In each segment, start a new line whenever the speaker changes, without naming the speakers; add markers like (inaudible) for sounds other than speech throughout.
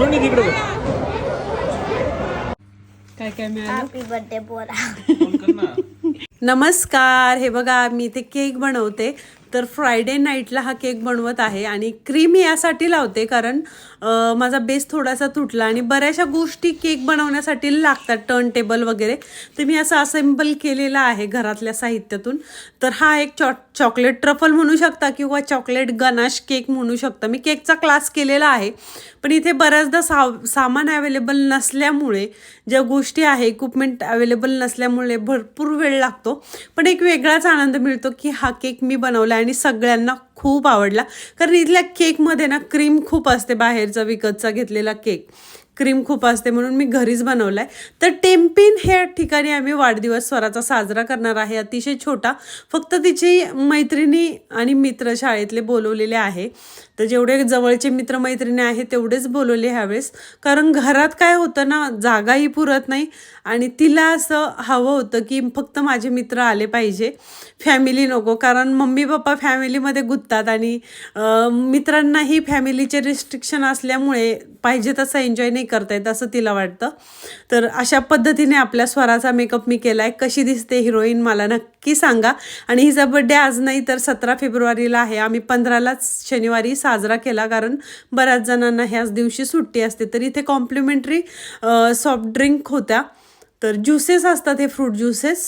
दोन्ही तिकडे बघ.
काय काय मिळालं
हॅपी बर्थडे बोला.
नमस्कार हे बघा मी इथे केक बनवते तर फ्रायडे नाईटला हा केक बनवत आहे आणि क्रीम यासाठी लावते कारण माझा बेस थोडासा तुटला आणि बऱ्याचशा गोष्टी केक बनवण्यासाठी लागतात टर्न टेबल वगैरे. तर मी असं असेंबल केलेला आहे घरातल्या साहित्यातून. तर हा एक चॉ चॉकलेट ट्रफल म्हणू शकता किंवा चॉकलेट गनाश केक म्हणू शकता. मी केकचा क्लास केलेला आहे पण इथे बऱ्याचदा सा सामान अवेलेबल नसल्यामुळे ज्या गोष्टी आहे इक्विपमेंट अवेलेबल नसल्यामुळे भरपूर वेळ लागतो. पण एक वेगळाच आनंद मिळतो की हा केक मी बनवला आणि सगळ्यांना खूप आवडला. कारण इथल्या केकमध्ये ना क्रीम खूप असते बाहेरचा विकतचा घेतलेला केक. क्रीम खूप असते म्हणून मी घरीच बनवलाय. तर टेम्पिन हे ठिकाणी आम्ही वाढदिवस स्वराचा साजरा करणार आहे. अतिशय छोटा फक्त तिची मैत्रिणी आणि मित्र शाळेतले बोलवलेले आहे. तर जेवढे जवळचे मित्रमैत्रिणी आहेत तेवढेच बोलवले ह्यावेळेस. कारण घरात काय होतं ना जागाही पुरत नाही आणि तिला असं हवं होतं की फक्त माझे मित्र आले पाहिजे. फॅमिली नको. कारण मम्मी पप्पा फॅमिलीमध्ये गुंततात आणि मित्रांनाही फॅमिलीचे रिस्ट्रिक्शन असल्यामुळे पाहिजे तसं एन्जॉय नाही करता येत असं तिला वाटतं. तर अशा पद्धतीने आपल्या स्वराचा मेकअप मी केला आहे कशी दिसते हिरोईन मला नक्की सांगा. आणि हिचा बड्डे आज नाही तर सतरा फेब्रुवारीला आहे. आम्ही पंधरालाच शनिवारी साजरा केला कारण बऱ्याच जणांना ह्याच दिवशी सुट्टी असते. तर इथे कॉम्प्लिमेंटरी सॉफ्ट ड्रिंक होत्या. तर ज्युसेस असतात हे fruit juices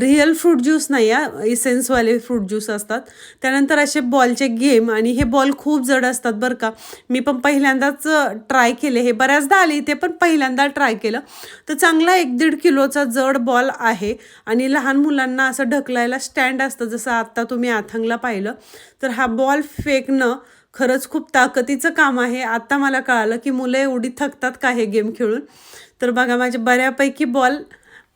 real fruit juice नाही आहे इसेन्सवाले फ्रूट ज्यूस असतात. त्यानंतर असे बॉलचे गेम आणि हे बॉल खूप जड असतात बरं का. मी पण पहिल्यांदाच ट्राय केले. हे बऱ्याचदा आले इथे पण पहिल्यांदा ट्राय केलं. तर चांगला एक दीड किलोचा जड बॉल आहे आणि लहान मुलांना असं ढकलायला स्टँड असतं. जसं आत्ता तुम्ही आथंगला पाहिलं तर हा बॉल फेकणं खरंच खूप ताकदीचं काम आहे. आत्ता मला कळालं की मुलं एवढी थकतात का हे गेम खेळून? तर बघा माझे बऱ्यापैकी बॉल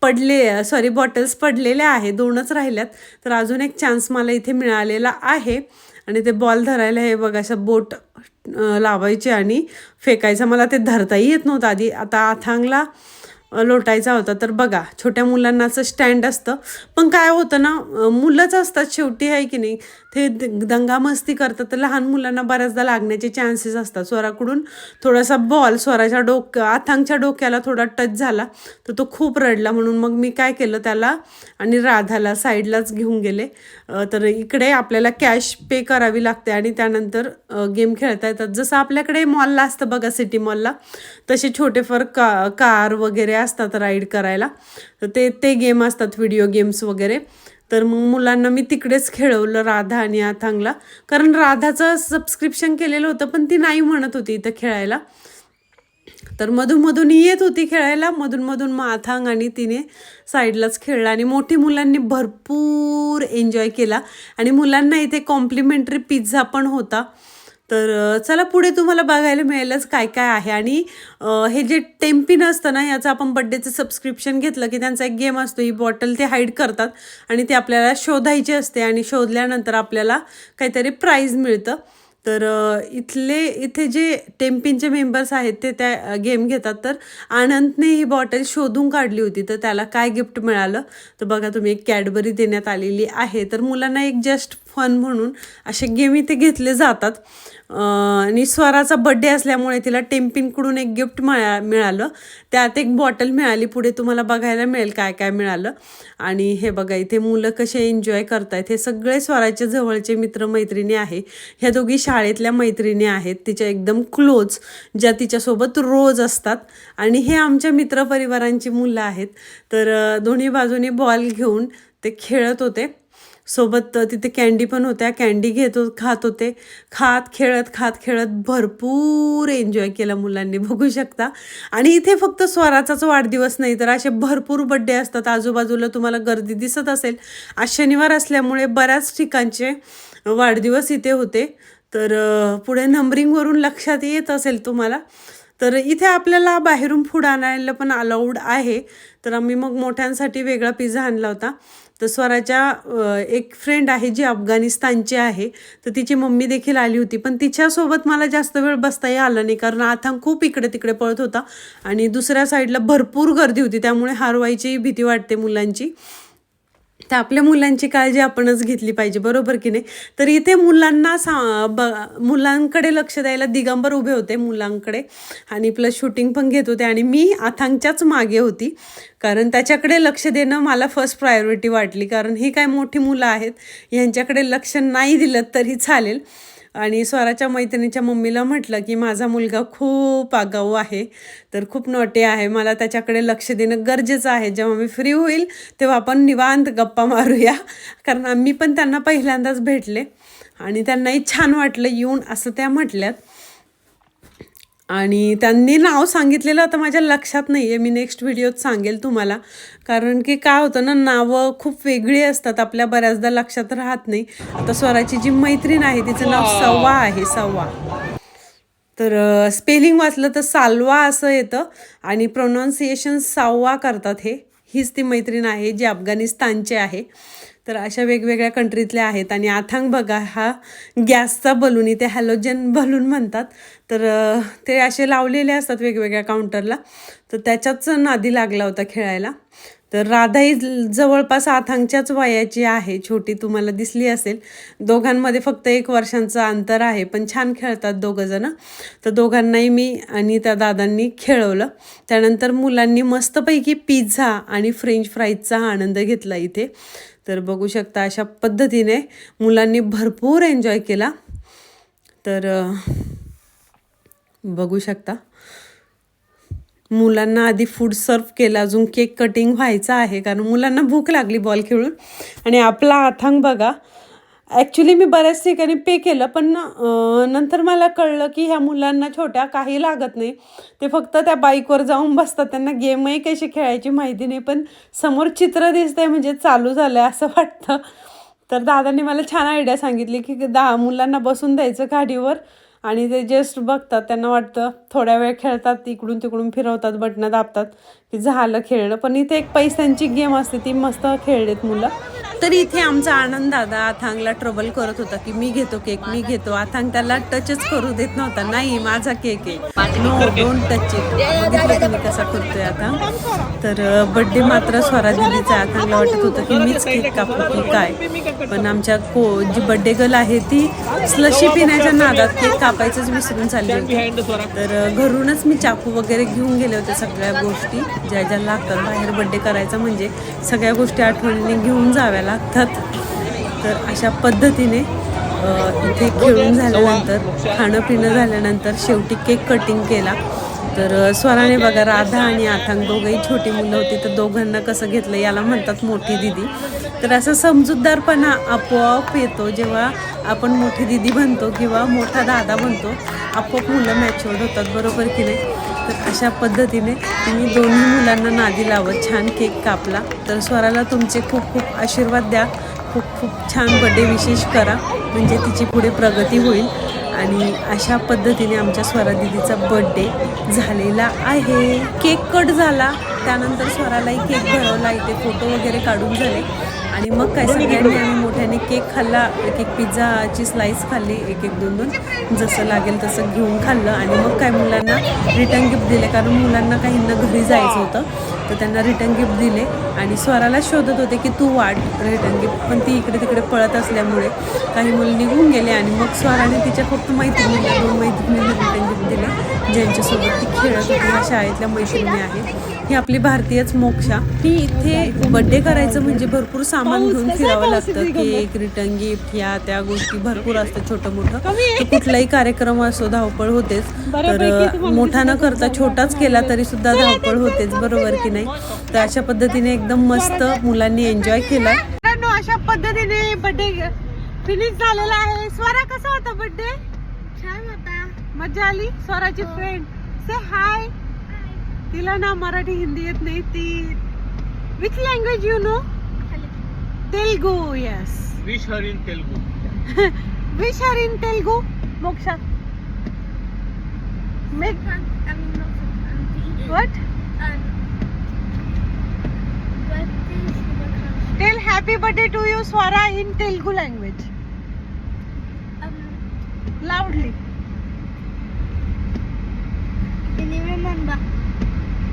पडले सॉरी बॉटल्स पडलेल्या आहे दोनच राहिल्यात. तर अजून एक चान्स मला इथे मिळालेला आहे. आणि ते बॉल धरायला हे बघा असं बोट लावायचे आणि फेकायचं. मला ते धरताही येत नव्हतं आधी. आता आथांगला लोटायचा होता. तर बघा छोट्या मुलांना असं स्टँड असतं. पण काय होतं ना मुलंच असतात शेवटी आहे की नाही? ते दंगा दंगामस्ती करतात. तर लहान मुलांना बऱ्याचदा लागण्याचे चान्सेस असतात. स्वराकडून थोडासा बॉल स्वराच्या डोक आथांगच्या डोक्याला थोडा टच झाला तर तो खूप रडला. म्हणून मग मी काय केलं त्याला आणि राधाला साईडलाच घेऊन गेले. तर इकडे आपल्याला कॅश पे करावी लागते आणि त्यानंतर गेम खेळता येतात. जसं आपल्याकडे मॉलला असतं बघा सिटी मॉलला तसे छोटे फार का कार वगैरे असतात राईड करायला तर ते ते गेम असतात व्हिडिओ गेम्स वगैरे. तर मग मुलांना मी तिकडेच खेळवलं राधा आणि आथांगला. कारण राधाचं सबस्क्रिप्शन केलेलं होतं पण ती नाही म्हणत होती इथं खेळायला. तर मधून मधून येत होती खेळायला मधून मधून मग आथांग आणि तिने साईडलाच खेळला आणि मोठी मुलांनी भरपूर एन्जॉय केला. आणि मुलांना इथे कॉम्प्लिमेंटरी पिझ्झा पण होता. तर चला पुढे तुम्हाला बघायला मिळेलच काय काय आहे. आणि हे जे टेम्पिन असतं ना याचं आपण बड्डेचं सबस्क्रिप्शन घेतलं की त्यांचा एक गेम असतो ही बॉटल ते हाईड करतात आणि ते आपल्याला शोधायची असते आणि शोधल्यानंतर आपल्याला काहीतरी प्राईज मिळतं. तर इथले इथे जे टेम्पिनचे मेंबर्स आहेत ते त्या गेम घेतात. तर आनंदने ही बॉटल शोधून काढली होती तर त्याला काय गिफ्ट मिळालं? तर बघा तुम्ही एक कॅडबरी देण्यात आलेली आहे. तर मुलांना एक जस्ट फन म्हणून असे गेम इथे घेतले जातात. आणि स्वराचा बड्डे असल्यामुळे तिला टेम्पिनकडून एक गिफ्ट मिळा मिळालं. त्यात एक बॉटल मिळाली. पुढे तुम्हाला बघायला मिळेल काय काय मिळालं. आणि हे बघा इथे मुलं कसे एन्जॉय करतायत. हे सगळे स्वराच्या जवळचे मित्रमैत्रिणी आहे. ह्या दोघी शाळेतल्या मैत्रिणी आहेत. तिच्या एकदम क्लोज ज्या तिच्यासोबत रोज असतात. आणि हे आमच्या मित्रपरिवारांची मुलं आहेत. तर दोन्ही बाजूने बॉल घेऊन ते खेळत होते. सोबत तिथे कॅन्डी पण होत्या. कॅन्डी घेत खात होते. खात खेळत खात खेळत भरपूर एन्जॉय केला मुलांनी बघू शकता. आणि इथे फक्त स्वराचाच वाढदिवस नाही तर असे भरपूर बड्डे असतात. आजूबाजूला तुम्हाला गर्दी दिसत असेल. आज शनिवार असल्यामुळे बऱ्याच ठिकाणचे वाढदिवस इथे होते. तर पुढे नंबरिंगवरून लक्षात येत असेल तुम्हाला. तर इथे आपल्याला बाहेरून फूड आणायला पण अलाउड आहे. तर आम्ही मग मोठ्यांसाठी वेगळा पिझ्झा आणला होता. तर स्वराच्या एक फ्रेंड आहे जी अफगाणिस्तानची आहे तर तिची मम्मी देखील आली होती. पण तिच्यासोबत मला जास्त वेळ बसताही आलं नाही कारण आथांग खूप इकडे तिकडे पळत होता आणि दुसऱ्या साईडला भरपूर गर्दी होती. त्यामुळे हारवायची भीती वाटते मुलांची. तर आपल्या मुलांची काळजी आपणच घेतली पाहिजे बरोबर की नाही? तर इथे मुलांना सा ब मुलांकडे लक्ष द्यायला दिगंबर उभे होते मुलांकडे. आणि प्लस शूटिंग पण घेत होते आणि मी आथांगच्याच मागे होती. कारण त्याच्याकडे लक्ष देणं मला फर्स्ट प्रायोरिटी वाटली. कारण ही काय मोठी मुलं आहेत यांच्याकडे लक्ष नाही दिलं तरी चालेल. आणि स्वराच्या मैत्रिणीच्या मम्मीला म्हटलं की माझा मुलगा खूप आगाऊ आहे तर खूप नोटे आहे. मला त्याच्याकडे लक्ष देणं गरजेचं आहे. जेव्हा मी फ्री होईल तेव्हा आपण निवांत गप्पा मारूया. कारण आम्ही पण त्यांना पहिल्यांदाच भेटले आणि त्यांनाही छान वाटलं येऊन असं त्या म्हटल्यात. आणि त्यांनी नाव सांगितलेलं आता माझ्या लक्षात नाही आहे मी नेक्स्ट व्हिडिओत सांगेल तुम्हाला. कारण की काय होतं ना नावं खूप वेगळी असतात. आपल्या बऱ्याचदा लक्षात राहत नाही. आता स्वराची जी मैत्रीण आहे तिचं नाव सव्वा आहे सव्वा. तर स्पेलिंग वाचलं तर साल्वा असं येतं. आणि प्रोनाऊन्सिएशन साव्वा करतात हे. हीच ती मैत्रीण आहे जी अफगाणिस्तानची आहे. तर अशा वेगवेगळ्या कंट्रीतल्या आहेत. आणि आथांग बघा हा गॅसचा बलून इथे हॅलोजन बलून म्हणतात. तर ते असे लावलेले असतात वेगवेगळ्या काउंटरला. तर त्याच्याच नादी लागला होता खेळायला. तर राधाही जवळपास आथांगच्याच वयाची आहे. छोटी तुम्हाला दिसली असेल. दोघांमध्ये फक्त एक वर्षांचं अंतर आहे पण छान खेळतात दोघंजणं तर दोघांनाही मी आणि त्या दादांनी खेळवलं. त्यानंतर मुलांनी मस्तपैकी पिझ्झा आणि फ्रेंच फ्राईजचा आनंद घेतला इथे. तर बघू शकता अशा पद्धतीने मुलांनी भरपूर एन्जॉय केला. तर बघू शकता. मुलांना आधी फूड सर्व केलं. अजून केक कटिंग व्हायचा आहे कारण मुलांना भूक लागली बॉल खेळून. आणि आपला अथांग बघा ॲक्च्युली मी बऱ्याच ठिकाणी पे केलं पण नंतर मला कळलं की ह्या मुलांना छोट्या काही लागत नाही. ते फक्त त्या बाईकवर जाऊन बसतात. त्यांना गेमही कशी खेळायची माहिती नाही पण समोर चित्र दिसतंय म्हणजे चालू झालं असं (laughs) वाटतं. तर दादांनी मला छान आयडिया सांगितली की दहा मुलांना बसून द्यायचं गाडीवर. आणि ते जस्ट बघतात त्यांना वाटतं थोड्या वेळ खेळतात इकडून तिकडून फिरवतात बटणं दाबतात की झालं खेळणं. पण इथे एक पैशांची गेम असते ती मस्त खेळलेत मुलं. तर इथे आमचा आनंद दादा आथांगला ट्रबल करत होता की मी घेतो केक मी घेतो. आथांग त्याला टचच करू देत नव्हता. नाही माझा केक आहे. नो डोंट टच इट तुम्ही कसा करतोय आता. तर बड्डे मात्र स्वरा दिदीचा आथांगला वाटत होतं की मीच केक कापू की काय. पण आमच्या को जी बड्डे गर्ल आहे ती स्लशी पिण्याच्या नादात केक कापायचंच विसरून चालली होती. तर घरूनच मी चाकू वगैरे घेऊन गेले होते सगळ्या गोष्टी. ज्या ज्या लागतात बाहेर बड्डे करायचा म्हणजे सगळ्या गोष्टी आठवणीने घेऊन जाव्या लागतात. तर अशा पद्धतीने इथे खेळून झाल्यानंतर खाणं पिणं झाल्यानंतर शेवटी केक कटिंग केला. तर स्वराने बघा राधा आणि आथांग दोघंही छोटी मुलं होती तर दोघांना कसं घेतलं याला म्हणतात मोठी दिदी. तर असं समजूतदारपणा आपोआप येतो जेव्हा आपण मोठी दिदी बनतो किंवा मोठा दादा बनतो आपोआप मुलं मॅच्युअर्ड होतात बरोबर की नाही? तर अशा पद्धतीने तुम्ही दोन्ही मुलांना नादी लावत छान केक कापला. तर स्वराला तुमचे खूप खूप आशीर्वाद द्या. खूप खूप छान बड्डे विशेष करा. म्हणजे तिची पुढे प्रगती होईल. आणि अशा पद्धतीने आमच्या स्वरा दिदीचा बड्डे झालेला आहे. केक कट झाला. त्यानंतर स्वरालाही केक भरवला. इथे फोटो वगैरे काढून झाले. आणि मग काय सगळ्यांनी आम्ही मोठ्याने केक खाल्ला एक एक पिझ्झाची स्लाईस खाल्ली एक एक दोन दोन. जसं लागेल तसं घेऊन खाल्लं. आणि मग काय मुलांना रिटर्न गिफ्ट दिले. कारण मुलांना काहींना घरी जायचं होतं तर त्यांना रिटर्न गिफ्ट दिले. आणि स्वराला शोधत होते की तू वाट रिटर्न गिफ्ट पण ती इकडे तिकडे पळत असल्यामुळे काही मुलं निघून गेले. आणि मग स्वराने तिच्या फक्त मैत्रिणीला दोन मैत्रिणींना रिटर्न गिफ्ट दिले ज्यांच्यासोबत ती खेळत होती. ह्या शाळेतल्या मैत्रिणी आहेत. ही आपली भारतीयच मोक्षा. ही इथे बड्डे करायचं म्हणजे भरपूर सामान घेऊन फिरावं लागतं. केक रिटर्न गिफ्ट ह्या त्या गोष्टी भरपूर असतं छोटं मोठं कुठलाही कार्यक्रम असो धावपळ होतेच. तर मोठा न करता छोटाच केला तरी सुद्धा धावपळ होतेच बरोबर की नाही? तर अशा पद्धतीने एकदम मस्त मुलांनी एन्जॉय केला. अशा पद्धतीने बड्डे फिनिश झालेला आहे. स्वरा कसा होता बड्डे
छान होता.
मजा आली? स्वराची फ्रेंड से हाय तिला ना मराठी हिंदी येत नाही. ती which language you know Telugu yes
Wish her in Telugu.
Wish her in Telugu Moksha. Make what tell happy birthday to you Swara in Telugu language loudly
Can you remember?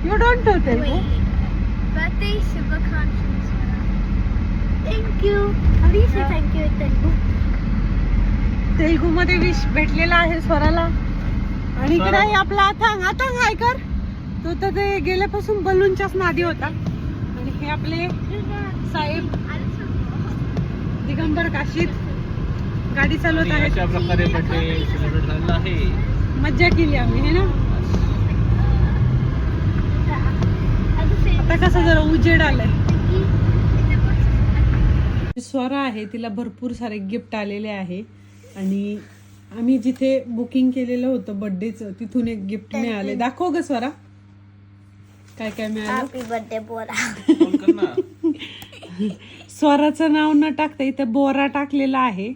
You don't know Telugu
Birthday Shubhakanksha. Thank you How do you. Say thank you in Telugu?
Telugu मध्ये wish भेटलेला आहे स्वराला. आणि इकडे आहे आपला अथांग अथांग हाय कर. तो तर ते गेल्यापासून बलूनच्याच नादी होता. आणि हे आपले साहेब दिगंबर काशीत गाडी चालवत
आणि अशा
आहेत
प्रकारे बर्थडे सेलिब्रेट झालेला आहे.
मज्जा केली आम्ही हे ना? आता कसं जरा उजेड आलाय. स्वरा आहे तिला भरपूर सारे गिफ्ट आलेले आहे. आणि आम्ही जिथे बुकिंग केलेलं होतं बर्थडेचं तिथून एक गिफ्ट मिळाले. दाखव ग स्वरा. काय काय मिळालं?
हॅपी बर्थडे बोरा.
फोन कर ना.
स्वराचं नाव न टाकता इथं बोरा टाकलेला आहे.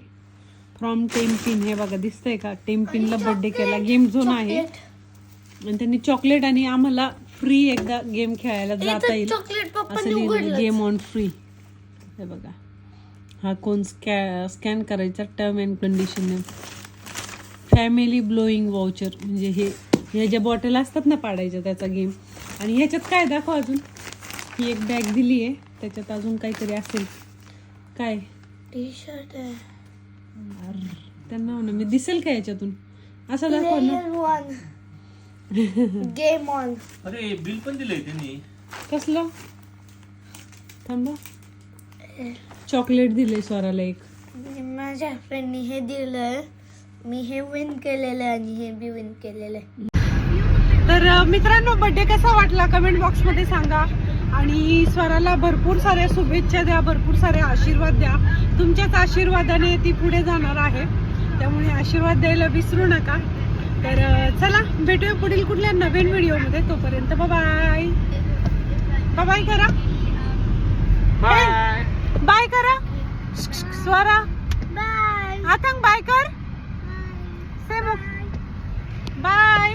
फ्रॉम टेम्पिन. हे बघा दिसतंय का? टेम्पिनला बर्थडे केला. गेम झोन आहे. आणि त्यांनी चॉकलेट आणि आम्हाला फ्री एकदा गेम खेळायला जाता येईल.
चॉकलेट
असं
पप्पाने
लिहिलं
उघडलं
गेम ऑन फ्री हे बघा. हा कोण स्कॅ स्कॅन करायचा term and condition family bowling voucher म्हणजे हे ह्या ज्या बॉटल असतात ना पाडायच्या त्याचा गेम आणि ह्याच्यात काय दाखव अजून? ही एक बॅग दिली आहे. त्याच्यात अजून काहीतरी असेल. काय?
टी शर्ट आहे
त्यांना ना मी दिसेल का याच्यातून? असं दाखव ना.
Game on.
अरे बिल पण दिलंय त्यांनी.
कसलं? थांबा चॉकलेट दिले स्वराला एक.
माझ्या फ्रेंडनी हे दिलंय. मी हे विन केलेलं आहे आणि हे बी विन केलेलं आहे.
तर मित्रांनो बर्थडे कसा वाटला? कमेंट बॉक्समध्ये सांगा. आणि स्वराला भरपूर साऱ्या शुभेच्छा द्या भरपूर सारे आशीर्वाद द्या. तुमच्याच आशीर्वादाने ती पुढे जाणार आहे. त्यामुळे आशीर्वाद द्यायला विसरू नका. तर चला भेटूया पुढील कुठल्या नवीन व्हिडिओमध्ये. तोपर्यंत बाय बाय करा.
बाय
बाय करा. स्वरा बाय आता बाय कर. बाय